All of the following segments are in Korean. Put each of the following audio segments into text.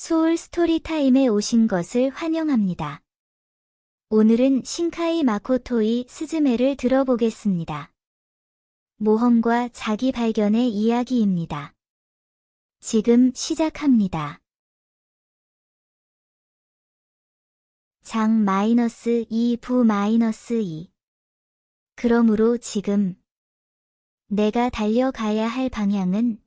소울 스토리타임에 오신 것을 환영합니다. 오늘은 신카이 마코토이 스즈메를 들어보겠습니다. 모험과 자기 발견의 이야기입니다. 지금 시작합니다. 장 마이너스 2 부 마이너스 2 그러므로 지금 내가 달려가야 할 방향은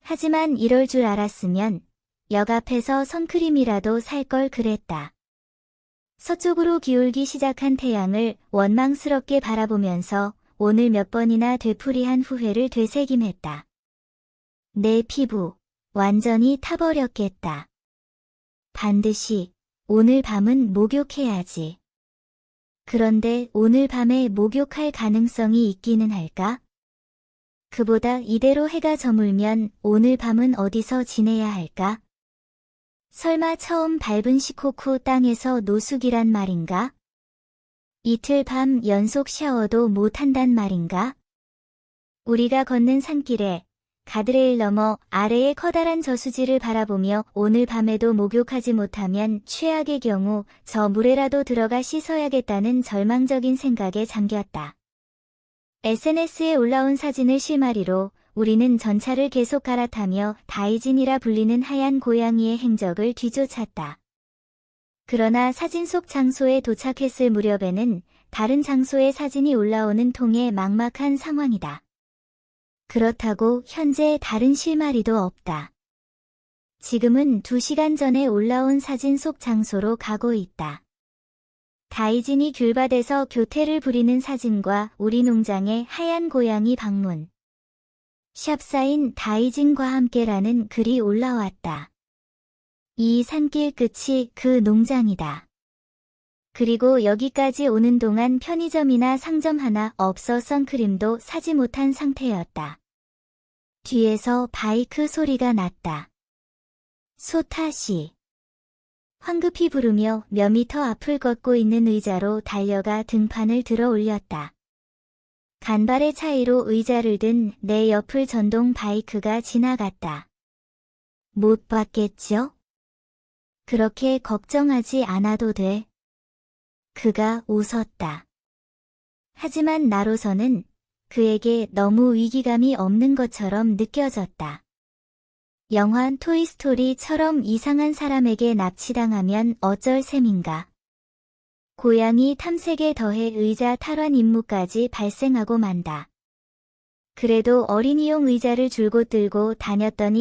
하지만 이럴 줄 알았으면 역 앞에서 선크림이라도 살 걸 그랬다. 서쪽으로 기울기 시작한 태양을 원망스럽게 바라보면서 오늘 몇 번이나 되풀이한 후회를 되새김했다. 내 피부, 완전히 타버렸겠다. 반드시 오늘 밤은 목욕해야지. 그런데 오늘 밤에 목욕할 가능성이 있기는 할까? 그보다 이대로 해가 저물면 오늘 밤은 어디서 지내야 할까? 설마 처음 밟은 시코쿠 땅에서 노숙이란 말인가? 이틀 밤 연속 샤워도 못한단 말인가? 우리가 걷는 산길에 가드레일 넘어 아래의 커다란 저수지를 바라보며 오늘 밤에도 목욕하지 못하면 최악의 경우 저 물에라도 들어가 씻어야겠다는 절망적인 생각에 잠겼다. SNS에 올라온 사진을 실마리로 우리는 전차를 계속 갈아타며 다이진이라 불리는 하얀 고양이의 행적을 뒤쫓았다. 그러나 사진 속 장소에 도착했을 무렵에는 다른 장소의 사진이 올라오는 통에 막막한 상황이다. 그렇다고 현재 다른 실마리도 없다. 지금은 2시간 전에 올라온 사진 속 장소로 가고 있다. 다이진이 귤밭에서 교태를 부리는 사진과 우리 농장의 하얀 고양이 방문. 샵사인 다이진과 함께라는 글이 올라왔다. 이 산길 끝이 그 농장이다. 그리고 여기까지 오는 동안 편의점이나 상점 하나 없어 선크림도 사지 못한 상태였다. 뒤에서 바이크 소리가 났다. 소타시. 황급히 부르며 몇 미터 앞을 걷고 있는 의자로 달려가 등판을 들어 올렸다. 간발의 차이로 의자를 든 내 옆을 전동 바이크가 지나갔다. 못 봤겠죠? 그렇게 걱정하지 않아도 돼. 그가 웃었다. 하지만 나로서는 그에게 너무 위기감이 없는 것처럼 느껴졌다. 영화 토이스토리처럼 이상한 사람에게 납치당하면 어쩔 셈인가. 고양이 탐색에 더해 의자 탈환 임무까지 발생하고 만다. 그래도 어린이용 의자를 줄곧 들고 다녔더니